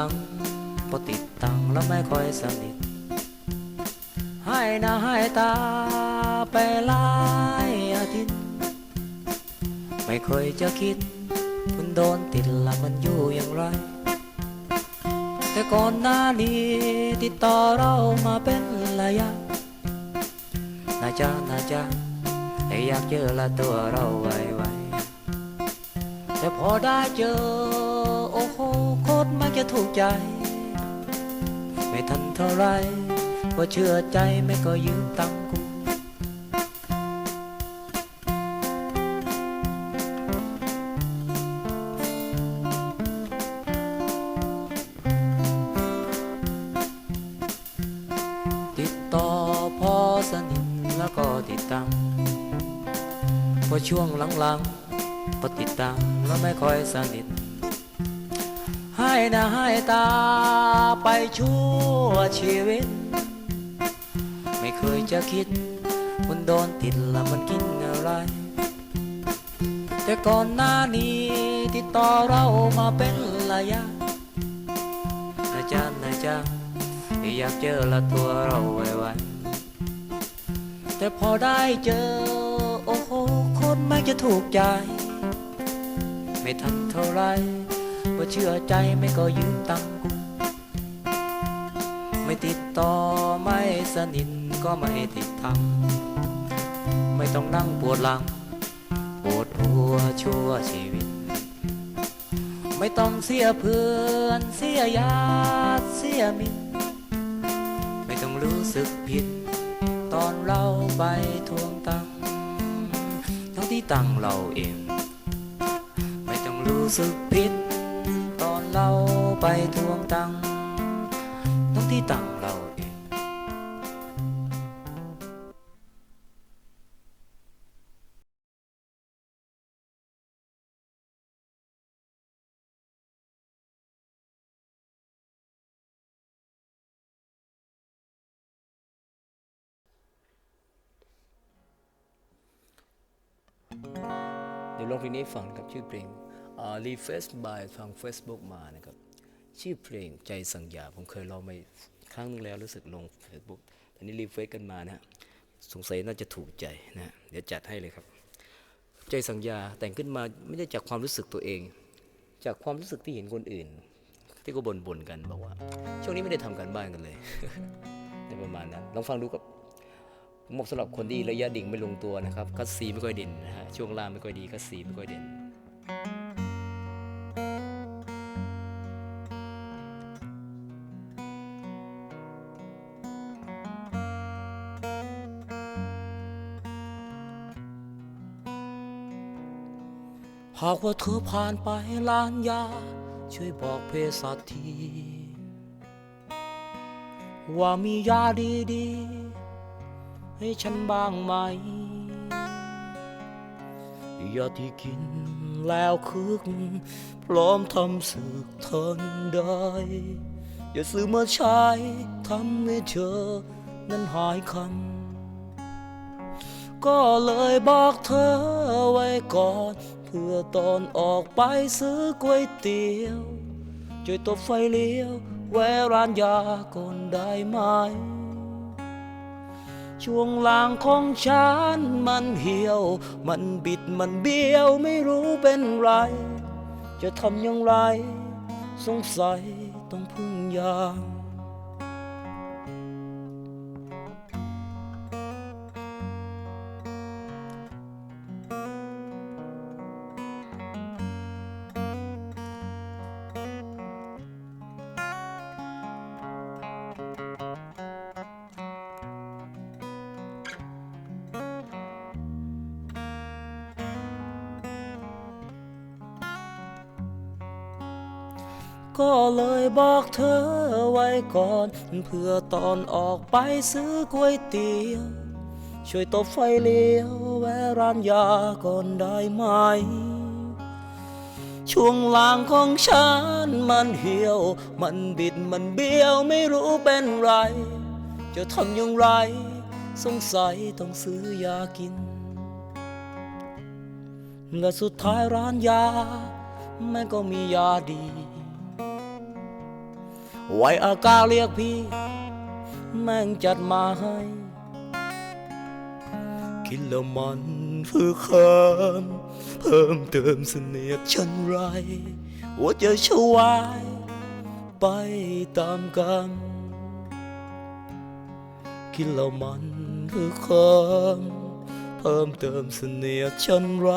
ังพอติดตังแล้วไม่ค่อยสนิทให้หน้าให้ตาไปหลายอาทิตย์ ไม่เคยจะคิดคุณโดนติดละมันอยู่อย่างไร แต่ก่อนหน้านี้ติดต่อเรามาเป็นระยะนาจานาจาแต่อยากเจอละตัวเราไวๆแต่พอได้เจอ อ้โหโคตรมันจะถูกใจ ไม่ทันเท่าไรว่าเชื่อใจไม่ก็ยืมตังค์กูติดต่อพอสนิทแล้วก็ติดตามพอช่วงหลังๆพอติดตามแล้วไม่ค่อยสนิท ให้หน้าให้ตาไปชั่วชีวิต ไม่เคยจะคิด มันโดนติดละมันกินอะไร แต่ก่อนหน้านี้ติดต่อเรามาเป็นระยะนะจ๊ะนะจ๊ะอยากเจอละตัวเราไวๆแต่พอได้เจอ โอ้โหคนไม่จะถูกใจ ไม่ทันเท่าไร ว่าเชื่อใจไม่ก็ยืมตังค์กูไม่ติดต่อไม่สนิทก็ไม่ติดทำไม่ต้องนั่งปวดหลัง ปวดหัวชั่วชีวิต ไม่ต้องเสียเพื่อนเสียญาติเสียมิตรไม่ต้องรู้สึกผิด ตอนเราไปทวงตังค์ทั้งที่ตังค์เราเอง ไม่ต้องรู้สึกผิด เราไปทวงตังค์ทั้งที่ตังเราเองเดี๋ยวลองเพลงนี้ฟังนะครับชื่อเพลง รีเฟซบายทาง Facebook มานะครับ ชื่อเพลงใจสัญญาผมเคยลองไปครั้งนึงแล้วรู้สึกลง Facebook ตอนนี้รีเฟซกันมานะฮะสงสัยน่าจะถูกใจนะฮะเดี๋ยวจัดให้เลยครับ ใจสัญญาแต่งขึ้นมาไม่ได้จากความรู้สึกตัวเอง จากความรู้สึกที่เห็นคนอื่น ที่ก็บ่นๆกันบอกว่า ช่วงนี้ไม่ได้ทำการบ้านกันเลยในประมาณนั้นลองฟังดูกับเหมาะสำหรับคนที่ระยะดิ่งไม่ลงตัวนะครับคัสซีไม่ค่อยเด่นนะฮะช่วงล่างไม่ค่อยดีคัสซีไม่ค่อยเด่น หากว่าเธอผ่านไปลานยา ช่วยบอกเภสัชที ว่ามียาดีๆ ให้ฉันบ้างไหมยาที่กินแล้วคึก พร้อมทำสึกทนได้ อย่าซื้อมาใช้ทำให้เธอ นั้นหายคันก็เลยบอกเธอไว้ก่อน เพื่อตอนออกไปซื้อก๋วยเตี๋ยว ช่วยตบไฟเลี้ยว แวะร้านยาก่อนได้ไหม ช่วงล่างของฉันมันเหี่ยว มันบิดมันเบี้ยวไม่รู้เป็นไร จะทำอย่างไร สงสัยต้องพึ่งยา ก็เลยบอกเธอไว้ก่อน เพื่อตอนออกไปซื้อก๋วยเตี๋ยว ช่วยตบไฟเลี้ยวแวะร้านยาก่อนได้ไหม ช่วงล่างของฉันมันเหี่ยว มันบิดมันเบี้ยวไม่รู้เป็นไร จะทำอย่างไร สงสัยต้องซื้อยากินและสุดท้ายร้านยาแม่งก็มียาดี ไว้อากาเรียกพี่ แม่งจัดมาให้กินแล้วมันเพื่อคำเพิ่มเติมเสน่ห์ฉันไรหัวใจชวายไปตามกันกินแล้วมันเพื่อคำเพิ่มเติมเสน่ห์ฉันไร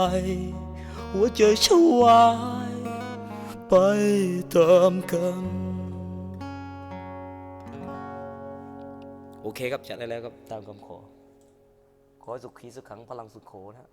หัวใจชวายไปตามกัน โอเคครับจัดได้แล้วครับตามคำขอ ขอสุขีสุขขังพลังสุขโขนะฮะ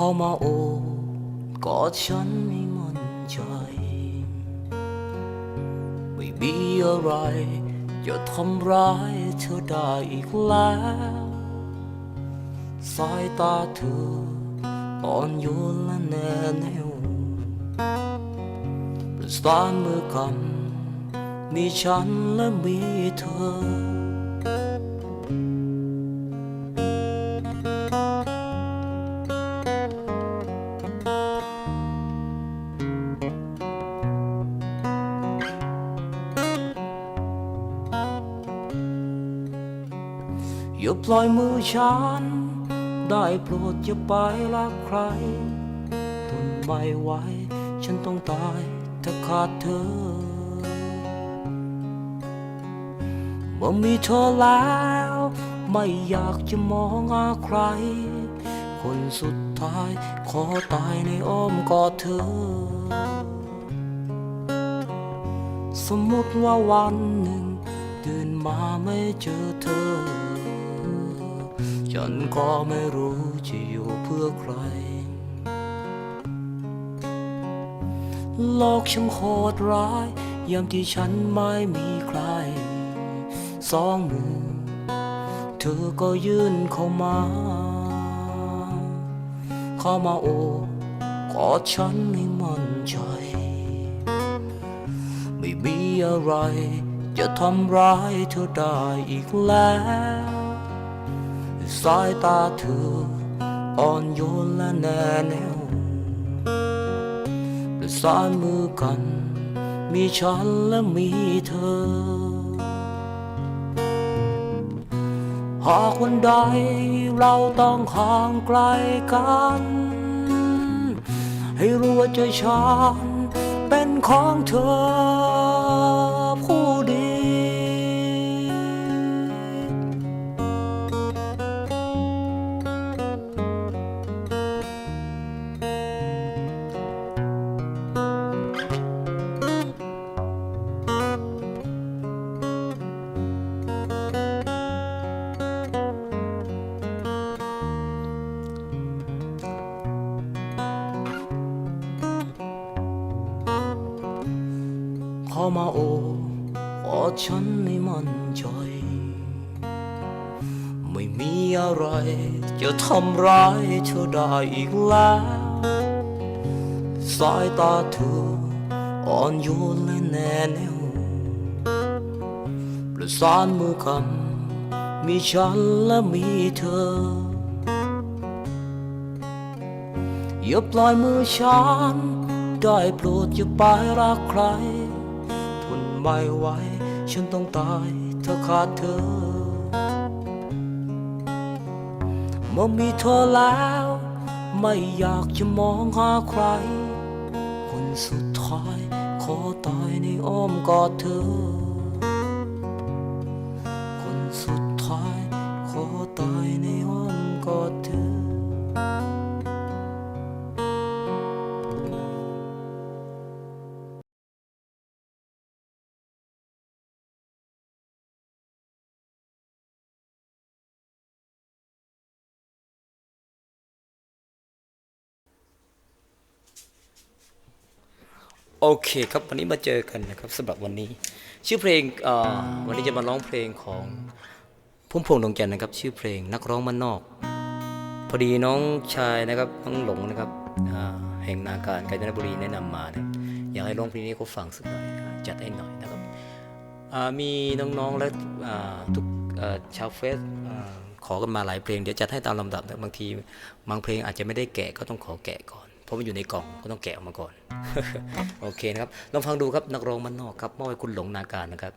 เข้ามาโอบกอดฉันให้มั่นใจ ไม่มีอะไรจะทำร้ายเธอได้อีกแล้ว สายตาเธออ่อนโยนและแน่แน่วประสานมือกันมีฉันและมีเธอ อย่าปล่อยมือฉัน ได้โปรดอย่าไปรักใครทนไม่ไหวฉันต้องตายถ้าขาดเธอ เมื่อมีเธอแล้ว ไม่อยากจะมองหาใคร คนสุดท้ายขอตายในอ้อมกอดเธอ สมมติว่าวันหนึ่ง ตื่นมาไม่เจอเธอ ฉันก็ไม่รู้จะอยู่เพื่อใคร โลกช่างโหดร้าย ยามที่ฉันไม่มีใคร สองมือ เธอก็ยื่นเข้ามา เข้ามาโอบกอดฉันให้มั่นใจ ไม่มีอะไรจะทำร้ายเธอได้อีกแล้ว สายตาเธออ่อนโยนและแน่แน่วและสายมือกัน มีฉันและมีเธอ หากวันใดเราต้องห่างไกลกัน ให้รู้ว่าใจฉันเป็นของเธอ โอบกอฉันให้มั่นใจ ไม่มีอะไร จะทำร้ายเธอได้อีกแล้ว สายตาเธออ่อนโยนและแน่แน่วประสานมือกันมีฉันและมีเธอ อย่าปล่อยมือฉันได้โปรดอย่าไปรักใคร ไม่ไหวฉันต้องตายถ้าขาดเธอ เมื่อมีเธอแล้ว ไม่อยากจะมองหาใคร คนสุดท้ายขอตายในอ้อมกอดเธอ โอเคครับวันนี้มาเจอกันนะครับสำหรับวันนี้ ชื่อเพลงวันนี้จะมาร้องเพลงของพุ่มพวงดวงจันทร์นะครับ ชื่อเพลงนักร้องมันนอก พอดีน้องชายนะครับน้องหลงนะครับแห่งนาการกาญจนบุรีแนะนำมานะอยากให้ร้องเพลงนี้เขาฟังสักหน่อยจัดให้หน่อยนะครับมีน้องๆและทุกชาวเฟซขอกันมาหลายเพลงเดี๋ยวจัดให้ตามลำดับนะบางทีบางเพลงอาจจะไม่ได้แกะก็ต้องขอแกะก่อน เพราะมันอยู่ในกล่องก็ต้องแกะออกมาก่อน โอเคนะครับ ลองฟังดูครับนักร้องมันนอกครับมอบให้คุณหลงนาการนะครับ